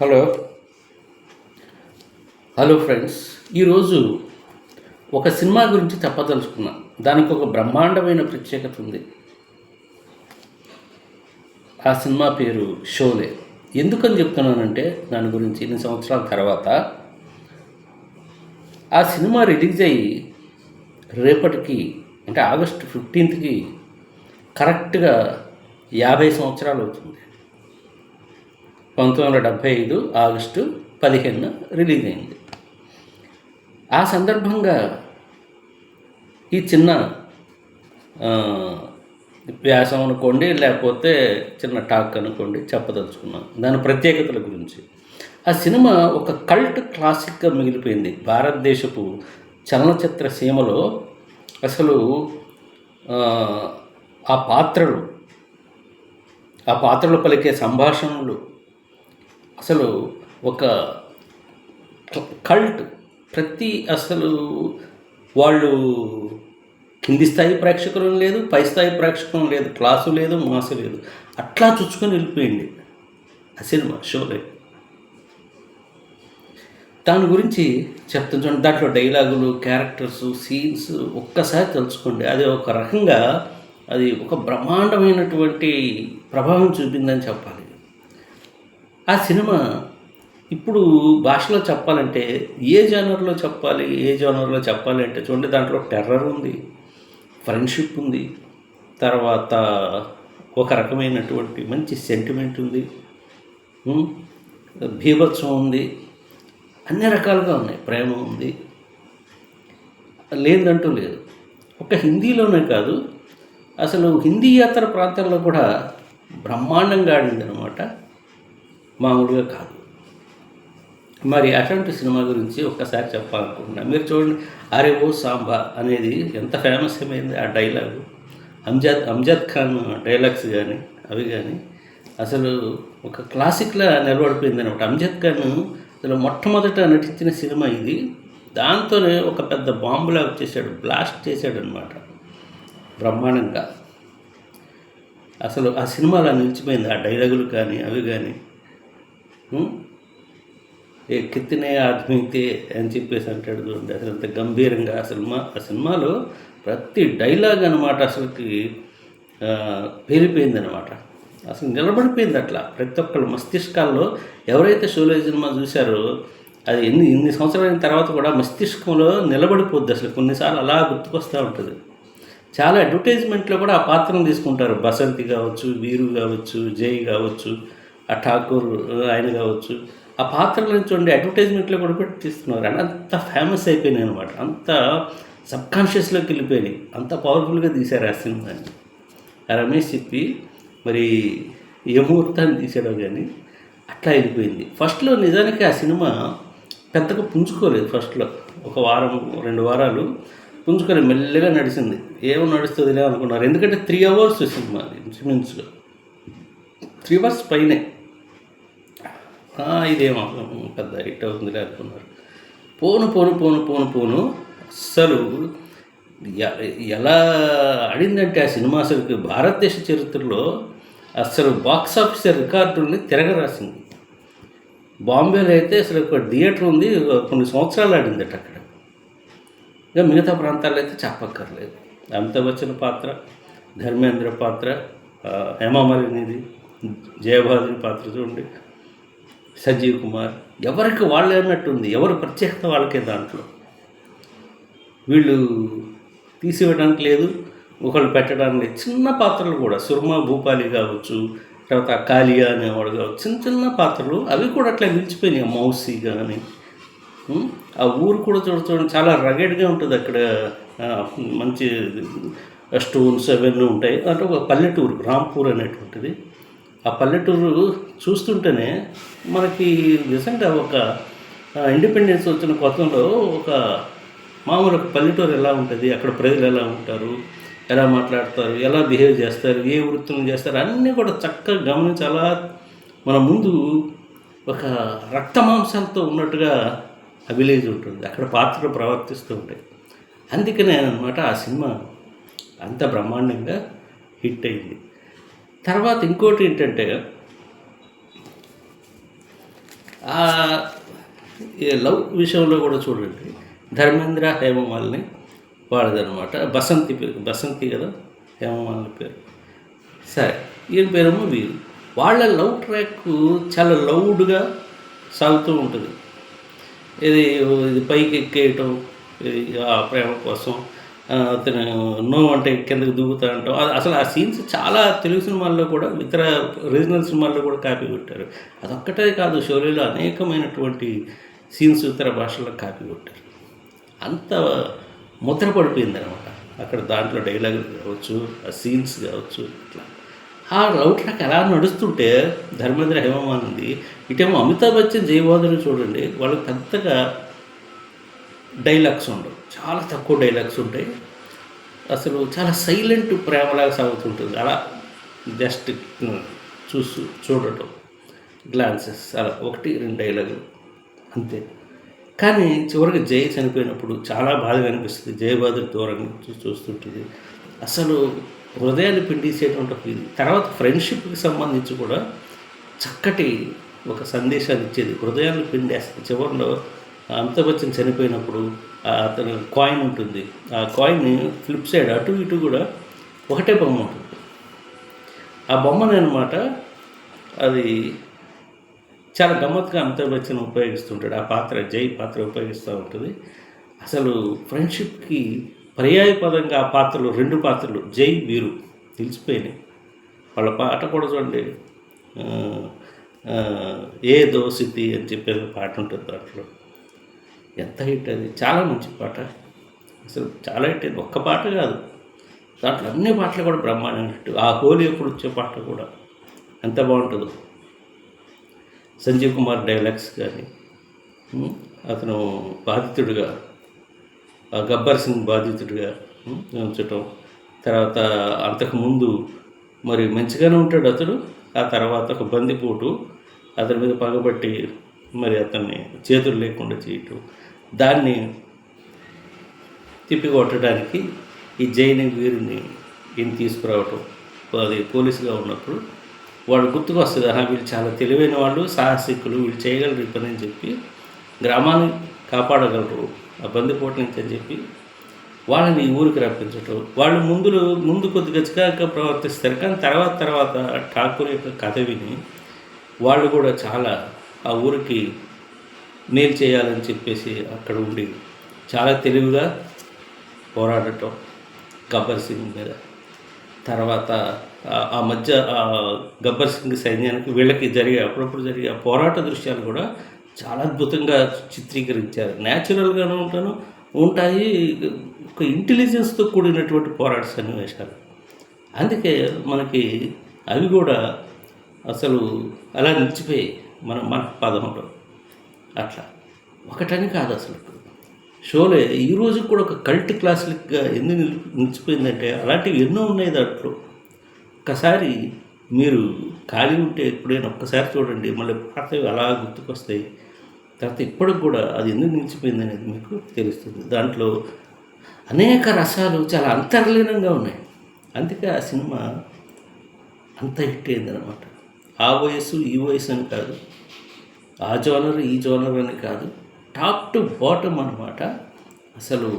Hello. Hello friends ఈరోజు ఒక cinema గురించి చెప్పదలుచుకున్నా. దానికి ఒక బ్రహ్మాండమైన ప్రత్యేకత ఉంది. ఆ సినిమా పేరు షోలే. ఎందుకని చెప్తున్నానంటే దాని గురించి ఇన్ని సంవత్సరాల తర్వాత ఆ సినిమా రిలీజ్ అయ్యి రేపటికి అంటే ఆగస్టు ఫిఫ్టీన్త్కి కరెక్ట్గా యాభై సంవత్సరాలు అవుతుంది. పంతొమ్మిది వందల డెబ్భై ఐదు ఆగస్టు పదిహేను రిలీజ్ అయింది. ఆ సందర్భంగా ఈ చిన్న వ్యాసం అనుకోండి లేకపోతే చిన్న టాక్ అనుకోండి చెప్పదలుచుకున్నాను దాని ప్రత్యేకతల గురించి. ఆ సినిమా ఒక కల్ట్ క్లాసిక్గా మిగిలిపోయింది. భారతదేశపు చలనచిత్ర సీమలో అసలు ఆ పాత్రలు ఆ పాత్రలు పలికే సంభాషణలు అసలు ఒక కల్ట్ ప్రతి అసలు వాళ్ళు కింది స్థాయి ప్రేక్షకులు లేదు పై స్థాయి ప్రేక్షకులు లేదు క్లాసు లేదు మాసు లేదు. అట్లా చుచ్చుకొని వెళ్ళిపోయింది ఆ సినిమా షోలే. దాని గురించి చెప్తాను చూడండి. దాంట్లో డైలాగులు క్యారెక్టర్స్ సీన్స్ ఒక్కసారి తెలుసుకోండి. అది ఒక రకంగా అది ఒక బ్రహ్మాండమైనటువంటి ప్రభావం చూపిందని చెప్పాలి. ఆ సినిమా ఇప్పుడు భాషలో చెప్పాలంటే ఏ జానర్లో చెప్పాలి ఏ జానర్లో చెప్పాలి అంటే చూడండి దాంట్లో టెర్రర్ ఉంది ఫ్రెండ్షిప్ ఉంది తర్వాత ఒక రకమైనటువంటి మంచి సెంటిమెంట్ ఉంది భీభత్సం ఉంది అన్ని రకాలుగా ఉన్నాయి ప్రేమ ఉంది లేదంటూ లేదు. ఒక హిందీలోనే కాదు అసలు హిందీ యాత్ర ప్రాంతంలో కూడా బ్రహ్మాండంగా ఆడింది అనమాట మామూలుగా కాదు. మరి అటువంటి సినిమా గురించి ఒక్కసారి చెప్పాలనుకుంటున్నాను మీరు చూడండి అరే ఓ సాంబా అనేది ఎంత ఫేమస్ అయిపోయింది ఆ డైలాగు అంజాద్ అంజాద్ ఖాన్ డైలాగ్స్ కానీ అవి కానీ అసలు ఒక క్లాసిక్లా నిలబడిపోయింది అనమాట అంజద్ ఖాన్ అసలు మొట్టమొదట నటించిన సినిమా ఇది. దాంతోనే ఒక పెద్ద బాంబులా వచ్చేసాడు బ్లాస్ట్ చేశాడు అనమాట బ్రహ్మాండంగా. అసలు ఆ సినిమాలో నిలిచిపోయింది ఆ డైలాగులు కానీ అవి కానీ. ఏ కిత్తినే ఆత్మీయతే అని చెప్పేసి అంటాడు చూడండి. అసలు అంత గంభీరంగా ఆ సినిమా ఆ సినిమాలో ప్రతి డైలాగ్ అనమాట అసలుకి పేలిపోయిందనమాట అనమాట అసలు నిలబడిపోయింది అట్లా. ప్రతి ఒక్కళ్ళ మస్తిష్కాల్లో ఎవరైతే షోలో సినిమా చూశారో అది ఎన్ని ఇన్ని సంవత్సరాల తర్వాత కూడా మస్తిష్కంలో నిలబడిపోద్ది అసలు. కొన్నిసార్లు అలా గుర్తుకొస్తూ ఉంటుంది. చాలా అడ్వర్టైజ్మెంట్లో కూడా ఆ పాత్రను తీసుకుంటారు. బసంతి కావచ్చు వీరు కావచ్చు జై కావచ్చు. ఆ ఠాకూర్ ఆయన కావచ్చు. ఆ పాత్రలను చూడండి అడ్వర్టైజ్మెంట్లో కూడా పెట్టి తీస్తున్నారు. అని అంత ఫేమస్ అయిపోయినాయి అనమాట అంత సబ్కాన్షియస్లోకి వెళ్ళిపోయినాయి. అంత పవర్ఫుల్గా తీశారు ఆ సినిమాని. రమేష్ చెప్పి మరి ఏ ముహూర్తాన్ని తీసాడో కానీ అట్లా వెళ్ళిపోయింది. ఫస్ట్లో నిజానికి ఆ సినిమా పెద్దగా పుంజుకోలేదు ఫస్ట్లో ఒక వారం రెండు వారాలు పుంజుకొని మెల్లగా నడిచింది. ఏమో నడుస్తుందిలే అనుకున్నారు. ఎందుకంటే త్రీ అవర్స్ సినిమా అది ఇంచుమించుగా. త్రీ అవర్స్ పైనే. ఇదేమో పెద్ద హిట్ అవుతుందిలే అనుకున్నారు. పోను పోను పోను పోను పోను అస్సలు ఎలా ఆడిందంటే ఆ సినిమా అసలు భారతదేశ చరిత్రలో అసలు బాక్స్ ఆఫీస్ రికార్డుల్ని తిరగరాసింది. బాంబేలో అయితే అసలు ఒక థియేటర్ ఉంది కొన్ని సంవత్సరాలు ఆడిందట అక్కడ. ఇంకా మిగతా ప్రాంతాల్లో అయితే చెప్పక్కర్లేదు. అమితాబ్ బచ్చన్ పాత్ర ధర్మేంద్ర పాత్ర ఆ, హేమామాలినిది జయభాద్రి పాత్ర చూడండి. సంజీవ్ కుమార్ ఎవరికి వాళ్ళే అన్నట్టుంది ఎవరు ప్రత్యేకత వాళ్ళకే దాంట్లో. వీళ్ళు తీసివేయడానికి లేదు ఒకళ్ళు పెట్టడానికి లేదు. చిన్న పాత్రలు కూడా సుర్మా భూపాలి కావచ్చు తర్వాత కాలియా అనేవాడు కావచ్చు చిన్న చిన్న పాత్రలు అవి కూడా అట్లా నిలిచిపోయినాయి మౌసి కానీ ఆ ఊరు కూడా చూడ చూడండి చాలా రగడ్గా ఉంటుంది అక్కడ మంచి స్టోన్స్ అవన్నీ ఉంటాయి. అంటే ఒక పల్లెటూరు రాంపూర్ అనేటువంటిది. ఆ పల్లెటూరు చూస్తుంటేనే మనకి నిజంగా ఒక ఇండిపెండెన్స్ వచ్చిన కొత్తలో ఒక మామూలు పల్లెటూరు ఎలా ఉంటుంది అక్కడ ప్రజలు ఎలా ఉంటారు ఎలా మాట్లాడతారు ఎలా బిహేవ్ చేస్తారు ఏ వృత్తులు చేస్తారు అన్నీ కూడా చక్కగా గమనించి అలా మన ముందు ఒక రక్తమాంసంతో ఉన్నట్టుగా ఆ విలేజ్ ఉంటుంది అక్కడ పాత్రలు ప్రవర్తిస్తూ ఉంటాయి. అందుకనే అనమాట ఆ సినిమా అంత బ్రహ్మాండంగా హిట్ అయింది. తర్వాత ఇంకోటి ఏంటంటే లవ్ విషయంలో కూడా చూడండి. ధర్మేంద్ర హేమమాలిని వాడదనమాట బసంతి పేరు బసంతి కదా హేమమాలిని పేరు. సరే ఈయన పేరేమో వీరు. వాళ్ళ లవ్ ట్రాక్ చాలా లౌడ్గా సాగుతూ ఉంటుంది. ఇది ఇది పైకి ఎక్కేయటం ఇది ఆ ప్రేమ కోసం అతను నో అంటే కిందకి దూకుతా అంటాం అది అసలు ఆ సీన్స్ చాలా తెలుగు సినిమాల్లో కూడా ఇతర రీజనల్ సినిమాల్లో కూడా కాపీ కొట్టారు. అదొక్కటే కాదు షోరీలో అనేకమైనటువంటి సీన్స్ ఇతర భాషల్లో కాపీ కొట్టారు. అంత ముద్ర పడిపోయింది అనమాట అక్కడ దాంట్లో డైలాగులు కావచ్చు ఆ సీన్స్ కావచ్చు ఇట్లా. ఆ రౌట్ నాకు ఎలా నడుస్తుంటే ధర్మేంద్ర హేమమానంది ఇటేమో అమితాబ్ బచ్చన్ జయబోధన చూడండి వాళ్ళకి పెద్దగా డైలాగ్స్ ఉండవు. చాలా తక్కువ డైలాగ్స్ ఉంటాయి. అసలు చాలా సైలెంట్ ప్రేమలాగా సాగుతుంటుంది. అలా జస్ట్ చూసు చూడటం. గ్లాన్సెస్ అలా ఒకటి రెండు డైలాగులు. అంతే. కానీ చివరికి జయ చనిపోయినప్పుడు చాలా బాధగా అనిపిస్తుంది. జయబాదుడు దూరం నుంచి చూస్తుంటుంది. అసలు హృదయాన్ని పిండిసేటువంటి ఫీల్ తర్వాత ఫ్రెండ్షిప్కి సంబంధించి కూడా చక్కటి ఒక సందేశాన్ని ఇచ్చేది. హృదయాన్ని పిండేస్తుంది. చివరిలో అమితాబ్ బచ్చన్ చనిపోయినప్పుడు అతని కాయిన్ ఉంటుంది. ఆ కాయిన్ ఫ్లిప్ సైడ్ అటు ఇటు కూడా ఒకటే బొమ్మ ఉంటుంది. ఆ బొమ్మని అనమాట అది చాలా గమ్మత్తుగా అమితాబ్ బచ్చన్ ఉపయోగిస్తుంటాడు. ఆ పాత్ర జై పాత్ర ఉపయోగిస్తూ ఉంటుంది. అసలు ఫ్రెండ్షిప్కి పర్యాయ పదంగా ఆ పాత్రలు రెండు పాత్రలు జై వీరు నిలిచిపోయినాయి వాళ్ళ పాట కూడా చూడండి. ఏ దోసితి అని చెప్పేది పాట ఉంటుంది దాంట్లో. ఎంత హిట్ అది చాలా మంచి పాట. అసలు చాలా హిట్ అయింది. ఒక్క పాట కాదు. దాంట్లో అన్ని పాటలు కూడా బ్రహ్మాండంగా హిట్. ఆ హోలీ ఎప్పుడు వచ్చే పాట కూడా ఎంత బాగుంటుందో. సంజీవ్ కుమార్ డైలాగ్స్ కానీ అతను బాధితుడిగా ఆ గబ్బర్ సింగ్ బాధితుడిగా ఉంచటం. తర్వాత అంతకుముందు మరి మంచిగానే ఉంటాడు అతడు. ఆ తర్వాత ఒక బందిపోటు అతని మీద పగబట్టి మరి అతన్ని చేతులు లేకుండా చేయటం. దాన్ని తిప్పికొట్టడానికి ఈ జైన వీరుని ఈయన తీసుకురావటం. అది పోలీసుగా ఉన్నప్పుడు వాళ్ళు గుర్తుకొస్తుంది ఆహా వీళ్ళు చాలా తెలివైన వాళ్ళు సాహసికులు వీళ్ళు చేయగలరు ఈ పని అని చెప్పి గ్రామాన్ని కాపాడగలరు ఆ బందిపోటు నుంచి అని చెప్పి వాళ్ళని ఈ ఊరికి రప్పించటం. వాళ్ళు ముందులు ముందు కొద్దిగా చికాగా ప్రవర్తిస్తారు కానీ తర్వాత తర్వాత ఠాకూర్ యొక్క కథ విని వాళ్ళు కూడా చాలా ఆ ఊరికి మేలు చేయాలని చెప్పేసి అక్కడ ఉండి చాలా తెలివిగా పోరాడటం గబ్బర్ సింగ్ మీద. తర్వాత ఆ- మధ్య గబ్బర్ సింగ్ సైన్యానికి వీళ్ళకి జరిగే అప్పుడప్పుడు జరిగే పోరాట దృశ్యాలు కూడా చాలా అద్భుతంగా చిత్రీకరించారు. న్యాచురల్గానే ఉంటాను ఉంటాయి ఒక ఇంటెలిజెన్స్తో కూడినటువంటి పోరాట సన్నివేశాలు. అందుకే మనకి అవి కూడా అసలు అలా నిలిచిపోయి మన మన పదంలో అట్లా. ఒకటని కాదు అసలు. షోలే ఈ రోజు కూడా ఒక కల్ట్ క్లాసిక్గా ఎందుకు నిలి- నిలిచిపోయిందంటే అలాంటివి ఎన్నో ఉన్నాయి దాంట్లో. ఒక్కసారి మీరు ఖాళీ ఉంటే ఎప్పుడైనా ఒక్కసారి చూడండి మళ్ళీ పాతవి అలా గుర్తుకొస్తాయి. తర్వాత ఇప్పటికి కూడా అది ఎందుకు నిలిచిపోయింది అనేది మీకు తెలుస్తుంది. దాంట్లో అనేక రసాలు చాలా అంతర్లీనంగా ఉన్నాయి. అందుకే ఆ సినిమా అంత హిట్ అయిందనమాట ఆ వయసు ఈ వయసు అని కాదు. ఆ జోనర్ ఈ జోనర్ అని కాదు టాప్ టు బాటమ్ అనమాట అసలు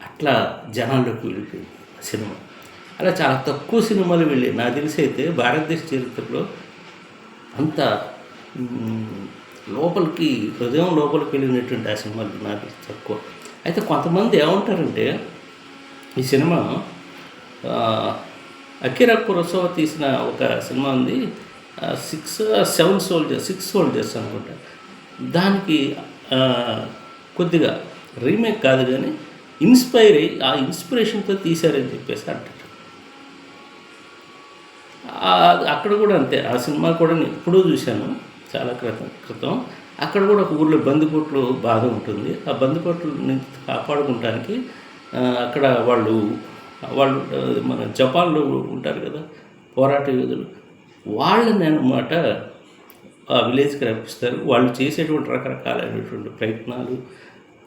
అట్లా జనాల్లోకి వెళ్ళిపోయింది సినిమా. అలా చాలా తక్కువ సినిమాలు వెళ్ళాయి. నాకు తెలిసి అయితే భారతదేశ చరిత్రలో అంత లోపలికి హృదయం లోపలికి వెళ్ళినటువంటి ఆ సినిమాలు నాకు తక్కువ. అయితే కొంతమంది ఏమంటారంటే ఈ సినిమా ఆ, అకిరా తీసిన ఒక సినిమా ఉంది. Six seven soldiers six soldiers అనుకుంటా. దానికి కొద్దిగా రీమేక్ కాదు కానీ ఇన్స్పైర్ అయ్యి ఆ ఇన్స్పిరేషన్తో తీశారని చెప్పేసి అంటారు. అక్కడ కూడా అంతే. ఆ సినిమా కూడా నేను ఎప్పుడూ చూశాను చాలా క్రితం క్రితం. అక్కడ కూడా ఒక ఊళ్ళో బందిపోట్లు బాధ ఉంటుంది. ఆ బందిపోట్ల నుంచి కాపాడుకుంటానికి అక్కడ వాళ్ళు వాళ్ళు మన జపాన్లో ఉంటారు కదా పోరాట యోధులు. వాళ్ళని అనమాట ఆ విలేజ్కి రప్పిస్తారు. వాళ్ళు చేసేటువంటి రకరకాలైనటువంటి ప్రయత్నాలు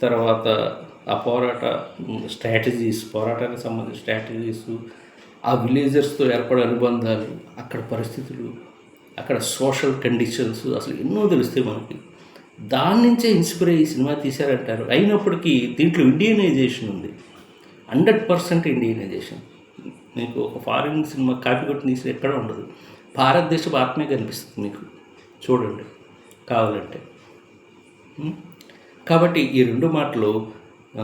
తర్వాత ఆ పోరాట స్ట్రాటజీస్ పోరాటానికి సంబంధించిన స్ట్రాటజీస్ ఆ విలేజర్స్తో ఏర్పడే అనుబంధాలు అక్కడ పరిస్థితులు అక్కడ సోషల్ కండిషన్స్ అసలు ఎన్నో తెలుస్తాయి మనకి. దాని నుంచే ఇన్స్పైర్ అయ్యి సినిమా తీశారంటారు. అయినప్పటికీ దీంట్లో ఇండియనైజేషన్ ఉంది. Hundred percent Indianization. మీకు ఒక ఫారిన్ సినిమా కాపీ కొట్టి తీసి ఎక్కడ ఉండదు. భారతదేశపు ఆత్మే కనిపిస్తుంది మీకు. చూడండి కావాలంటే. కాబట్టి ఈ రెండు మాటలు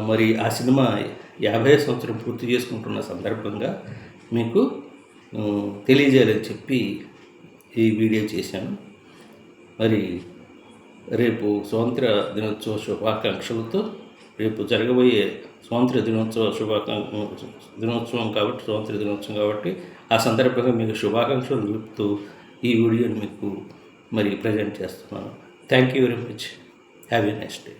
మరి ఆ సినిమా యాభై సంవత్సరం పూర్తి చేసుకుంటున్న సందర్భంగా మీకు తెలియజేయాలని చెప్పి ఈ వీడియో చేశాను. మరి రేపు స్వతంత్ర దినోత్సవ శుభాకాంక్షలతో రేపు జరగబోయే స్వాతంత్ర దినోత్సవ శుభాకాంక్ష దినోత్సవం కాబట్టి స్వాతంత్ర దినోత్సవం కాబట్టి ఆ సందర్భంగా మీకు శుభాకాంక్షలు తెలుపుతూ ఈ వీడియోని మీకు మరి ప్రజెంట్ చేస్తున్నాను. Thank you very much have a next day